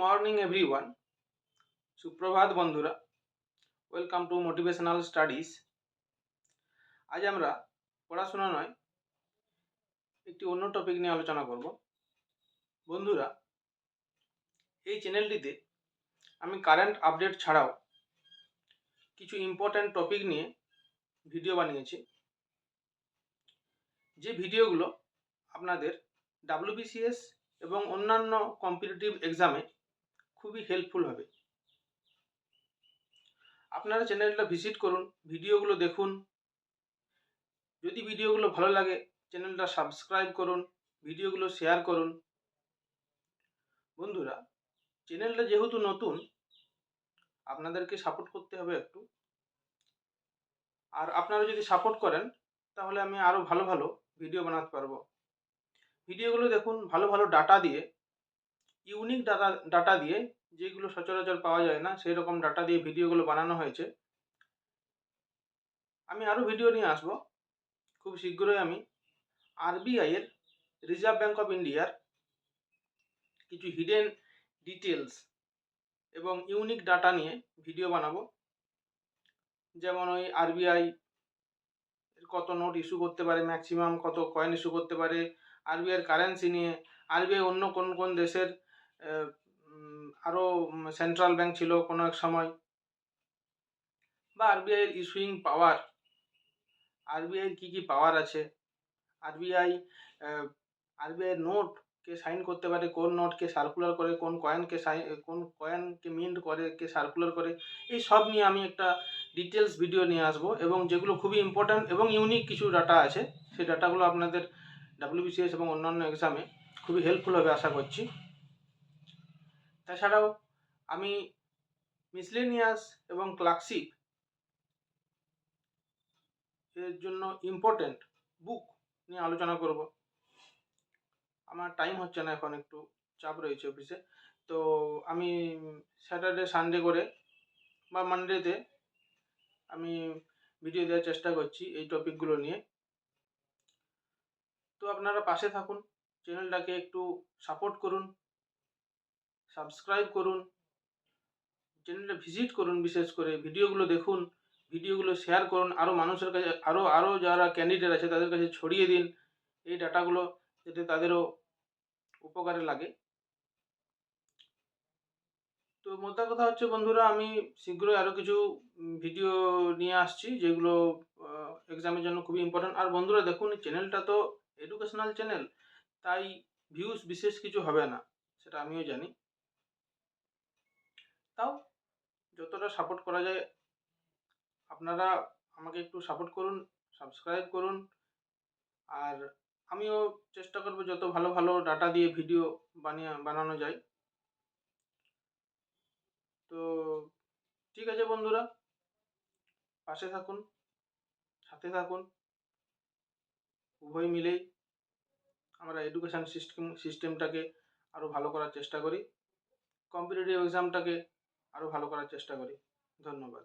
Morning everyone. সুপ্রভাত বন্ধুরা, welcome to motivational studies. আজ আমরা পড়াশোনা নয়, একটি অন্য টপিক নিয়ে আলোচনা করব। বন্ধুরা, এই চ্যানেলটিতে আমি কারেন্ট আপডেট ছাড়াও কিছু ইম্পর্ট্যান্ট টপিক নিয়ে ভিডিও বানিয়েছি। যে ভিডিওগুলো আপনাদের ডাব্লিউবিসিএস এবং অন্যান্য কম্পিটিটিভ এক্সামে খুবই হেল্পফুল হবে। আপনারা চ্যানেলটা ভিজিট করুন ভিডিওগুলো দেখুন। যদি ভিডিওগুলো ভালো লাগে চ্যানেলটা সাবস্ক্রাইব করুন ভিডিওগুলো শেয়ার করুন। বন্ধুরা চ্যানেলটা যেহেতু নতুন, আপনাদেরকে সাপোর্ট করতে হবে একটু। আর আপনারা যদি সাপোর্ট করেন, তাহলে আমি আরও ভালো ভালো ভিডিও বানাতে পারব। ভিডিওগুলো দেখুন, ভালো ভালো ডাটা দিয়ে ইউনিক ডাটা ডাটা দিয়ে যেগুলো সচরাচর পাওয়া যায় না সেই রকম ডাটা দিয়ে ভিডিওগুলো বানানো হয়েছে। আমি আরও ভিডিও নিয়ে আসব। খুব শীঘ্রই আমি আরবিআইয়ের রিজার্ভ ব্যাঙ্ক অফ ইন্ডিয়ার কিছু হিডেন ডিটেলস এবং ইউনিক ডাটা নিয়ে ভিডিও বানাবো। যেমন ওই আরবিআই কত নোট ইস্যু করতে পারে ম্যাক্সিমাম কত কয়েন ইস্যু করতে পারে আরবিআইয়ের কারেন্সি নিয়ে আরবিআই অন্য কোন কোন দেশের আরও সেন্ট্রাল ব্যাংক ছিল কোনো এক সময়। বা আরবিআইয়ের ইস্যুইং পাওয়ার আরবিআইয়ের কী কী পাওয়ার আছে? আরবিআই আরবিআইয়ের নোট কে সাইন করতে পারে, কোন নোটকে সার্কুলার করে, কোন কয়েনকে সাইন কোন কয়েনকে মিন্ট করে, কে সার্কুলার করে, এই সব নিয়ে আমি একটা ডিটেলস ভিডিও নিয়ে আসব এবং যেগুলো খুবই ইম্পর্ট্যান্ট এবং ইউনিক কিছু ডাটা আছে, সেই ডাটাগুলো আপনাদের ডাব্লিউবিসিএস এবং অন্যান্য এক্সামে খুবই হেল্পফুল হবে আশা করছি। তাছাড়াও আমি মিসলেনিয়াস এবং ক্লার্কশিপ এর জন্য ইম্পর্টেন্ট বুক নিয়ে আলোচনা করব। আমার টাইম হচ্ছে না, এখন একটু চাপ রয়েছে অফিসে তো আমি স্যাটারডে সানডে করে বা মানডেতে আমি ভিডিও দেওয়ার চেষ্টা করছি এই টপিকগুলো নিয়ে। তো আপনারা পাশে থাকুন চ্যানেলটাকে একটু সাপোর্ট করুন। সাবস্ক্রাইব করুন চ্যানেলটা ভিজিট করুন বিশেষ করে ভিডিওগুলো দেখুন ভিডিওগুলো শেয়ার করুন আরও মানুষের কাছে আরও আরও যারা ক্যান্ডিডেট আছে তাদের কাছে ছড়িয়ে দিন, এই ডাটাগুলো যাতে তাদেরও উপকারে লাগে। তো মোদ্দা কথা হচ্ছে বন্ধুরা, আমি শীঘ্রই আরও কিছু ভিডিও নিয়ে আসছি, যেগুলো এক্সামের জন্য খুবই ইম্পর্ট্যান্ট আর বন্ধুরা দেখুন চ্যানেলটা তো এডুকেশনাল চ্যানেল তাই ভিউজ বিশেষ কিছু হবে না, সেটা আমিও জানি। যতটা সাপোর্ট করা যায়। আপনারা আমাকে একটু সাপোর্ট করুন সাবস্ক্রাইব করুন। আর আমিও চেষ্টা করব যত ভালো ভালো ডাটা দিয়ে ভিডিও বানিয়ে, বানানো যায়। তো ঠিক আছে বন্ধুরা, পাশে থাকুন, সাথে থাকুন। উভয় মিলেই আমরা এডুকেশান সিস্টেম সিস্টেমটাকে আরও ভালো করার চেষ্টা করি। কম্পিটিটিভ এক্সামটাকে আরও ভালো করার চেষ্টা করি। ধন্যবাদ।